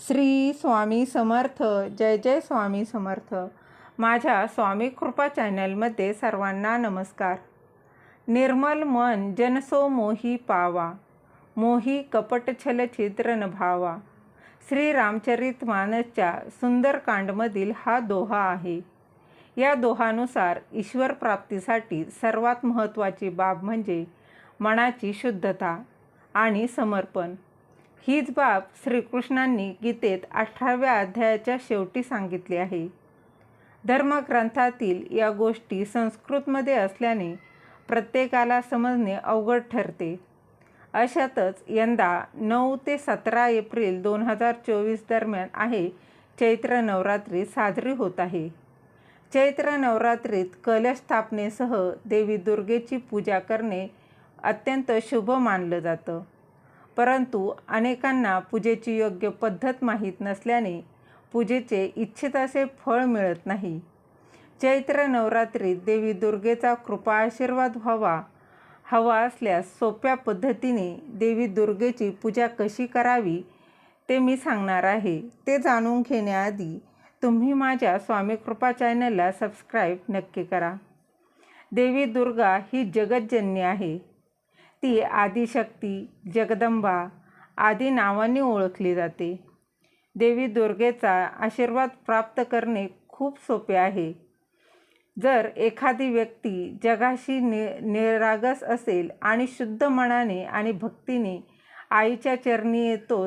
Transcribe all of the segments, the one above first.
श्री स्वामी समर्थ जय जय स्वामी समर्थ. माझ्या स्वामी कृपा चॅनलमध्ये सर्वांना नमस्कार. निर्मल मन जनसो मोही पावा मोही कपट छल छिद्र भावा. श्री रामचरित मानसच्या सुंदरकांडमधील हा दोहा आहे. या दोहानुसार ईश्वर प्राप्तीसाठी सर्वात महत्त्वाची बाब म्हणजे मनाची शुद्धता आणि समर्पण. हीच बाब श्रीकृष्णांनी गीतेत अठराव्या अध्यायाच्या शेवटी सांगितली आहे. धर्मग्रंथातील या गोष्टी संस्कृतमध्ये असल्याने प्रत्येकाला समजणे अवघड ठरते. अशातच यंदा नऊ ते सतरा एप्रिल दोन हजार चोवीस दरम्यान आहे. चैत्र नवरात्री साजरी होत आहे. चैत्र नवरात्रीत कलश स्थापनेसह देवी दुर्गेची पूजा करणे अत्यंत शुभ मानलं जातं. परंतु अनेकांना पूजेची योग्य पद्धत माहीत नसल्याने पूजेचे इच्छित असे फळ मिळत नाही. चैत्र नवरात्रीत देवी दुर्गेचा कृपा आशीर्वाद व्हावा हवा असल्यास सोप्या पद्धतीने देवी दुर्गेची पूजा कशी करावी ते मी सांगणार आहे. ते जाणून घेण्याआधी तुम्ही माझ्या स्वामी कृपा चॅनलला सबस्क्राईब नक्की करा. देवी दुर्गा ही जगज्जननी आहे. ती आदिशक्ती जगदंबा आदी नावांनी ओळखली जाते. देवी दुर्गेचा आशीर्वाद प्राप्त करणे खूप सोपे आहे. जर एखादी व्यक्ती जगाशी नि निरागस असेल आणि शुद्ध मनाने आणि भक्तीने आईच्या चरणी येतो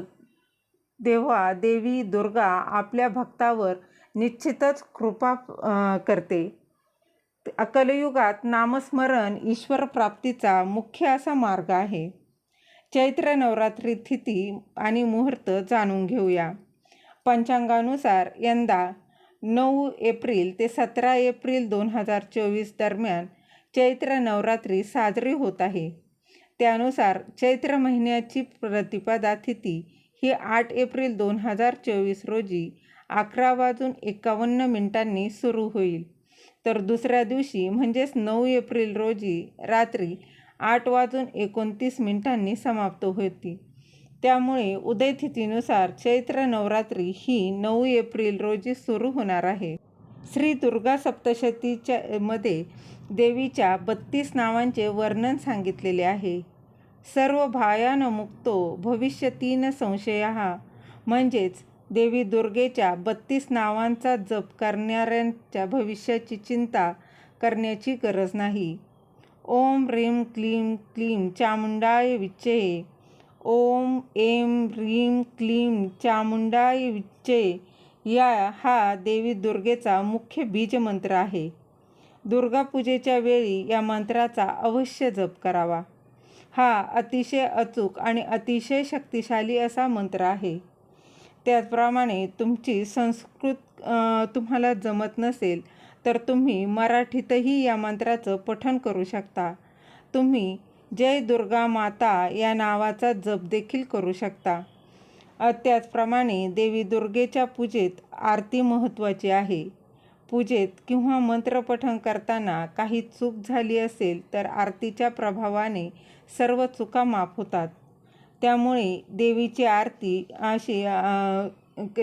तेव्हा देवी दुर्गा आपल्या भक्तावर निश्चितच कृपा करते. कलयुगात नामस्मरण ईश्वर प्राप्तीचा मुख्य असा मार्ग आहे. चैत्र नवरात्री तिथी आणि मुहूर्त जाणून घेऊया. पंचांगानुसार यंदा नऊ एप्रिल ते सतरा एप्रिल दोन हजार चोवीस दरम्यान चैत्र नवरात्री साजरी होत आहे. त्यानुसार चैत्र महिन्याची प्रतिपदा तिथी ही आठ एप्रिल दोन हजार चोवीस रोजी अकरा वाजून एकावन्न मिनिटांनी सुरू होईल. तर दुसऱ्या दिवशी म्हणजेच नऊ एप्रिल रोजी रात्री आठ वाजून एकोणतीस मिनिटांनी समाप्त होती. त्यामुळे उदयतिथीनुसार चैत्र नवरात्री ही नऊ एप्रिल रोजी सुरू होणार आहे. श्री दुर्गा सप्तशतीच्या मध्ये देवीच्या बत्तीस नावांचे वर्णन सांगितलेले आहे. सर्व भायान मुक्तो भविष्य तीन संशय म्हणजेच देवी दुर्गेच्या बत्तीस नावांचा जप करणाऱ्यांच्या भविष्याची चिंता करण्याची गरज नाही. ओम ह्रीं क्लीं क्लीं चामुंडाय विच्चे. ओम एम ह्रीं क्लीं चामुंडाय विच्चे. या हा देवी दुर्गेचा मुख्य बीजमंत्र आहे. दुर्गापूजेच्या वेळी या मंत्राचा अवश्य जप करावा. हा अतिशय अचूक आणि अतिशय शक्तिशाली असा मंत्र आहे. त्याचप्रमाणे तुमची संस्कृत तुम्हाला जमत नसेल तर तुम्ही मराठीतही या मंत्राचं पठण करू शकता. तुम्ही जय दुर्गा माता या नावाचा जप देखील करू शकता. त्याचप्रमाणे देवी दुर्गेच्या पूजेत आरती महत्त्वाची आहे. पूजेत किंवा मंत्रपठण करताना काही चूक झाली असेल तर आरतीच्या प्रभावाने सर्व चुका माफ होतात. त्यामुळे देवीची आरती अशी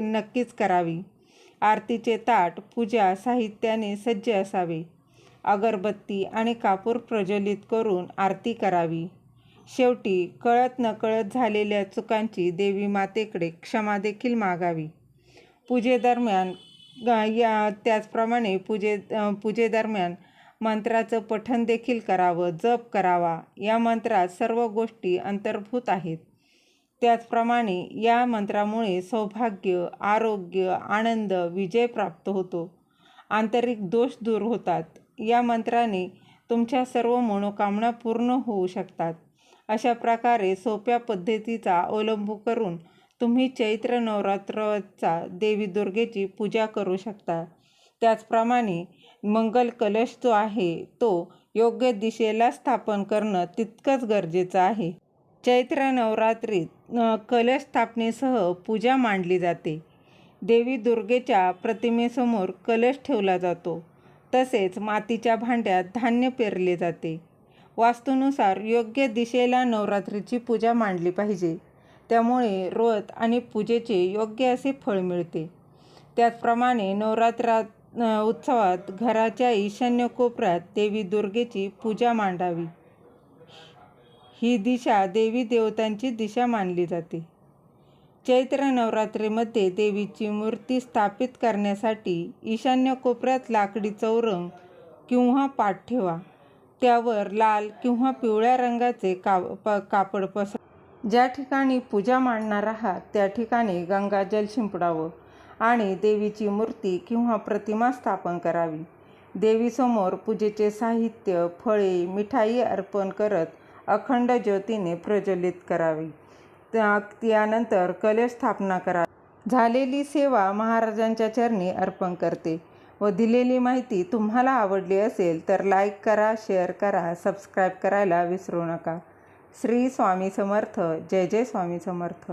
नक्कीच करावी. आरतीचे ताट पूजा साहित्याने सज्ज असावे. अगरबत्ती आणि कापूर प्रज्वलित करून आरती करावी. शेवटी कळत नकळत झालेल्या चुकांची देवी मातेकडे क्षमा देखील मागावी. पूजेदरम्यान या त्याचप्रमाणे पूजे पूजेदरम्यान मंत्राचं पठन देखील करावं जप करावा या मंत्रात सर्व गोष्टी अंतर्भूत आहेत. त्याचप्रमाणे या मंत्रामुळे सौभाग्य आरोग्य आनंद विजय प्राप्त होतो. आंतरिक दोष दूर होतात. या मंत्राने तुमच्या सर्व मनोकामना पूर्ण होऊ शकतात. अशा प्रकारे सोप्या पद्धतीचा अवलंब करून तुम्ही चैत्र नवरात्राचा देवी दुर्गेची पूजा करू शकता. त्याचप्रमाणे मंगल कलश जो आहे तो योग्य दिशेला स्थापन करणं तितकंच गरजेचं आहे. चैत्र नवरात्रीत कलश स्थापनेसह पूजा मांडली जाते. देवी दुर्गेच्या प्रतिमेसमोर कलश ठेवला जातो. तसेच मातीच्या भांड्यात धान्य पेरले जाते. वास्तूनुसार योग्य दिशेला नवरात्रीची पूजा मांडली पाहिजे. त्यामुळे व्रत आणि पूजेचे योग्य असे फळ मिळते. त्याचप्रमाणे नवरात्रात उत्सवात घराच्या ईशान्य कोपऱ्यात देवी दुर्गेची पूजा मांडावी. ही दिशा देवी देवतांची दिशा मानली जाते. चैत्र नवरात्रीमध्ये देवीची मूर्ती स्थापित करण्यासाठी ईशान्य कोपऱ्यात लाकडी चौरंग किंवा पाठ ठेवा. त्यावर लाल किंवा पिवळ्या रंगाचे का प कापड पसर ज्या ठिकाणी पूजा मांडणार आहात त्या ठिकाणी गंगाजल शिंपडावं आणि देवीची मूर्ती किंवा प्रतिमा स्थापन करावी. देवीसमोर पूजेचे साहित्य फळे मिठाई अर्पण करत अखंड ज्योतीने प्रज्वलित करावी. त्या त्यानंतर कलश स्थापना करा झालेली सेवा महाराजांच्या चरणी अर्पण करते व दिलेली माहिती तुम्हाला आवडली असेल तर लाईक करा शेअर करा सबस्क्राईब करायला विसरू नका. श्री स्वामी समर्थ. जय जय स्वामी समर्थ.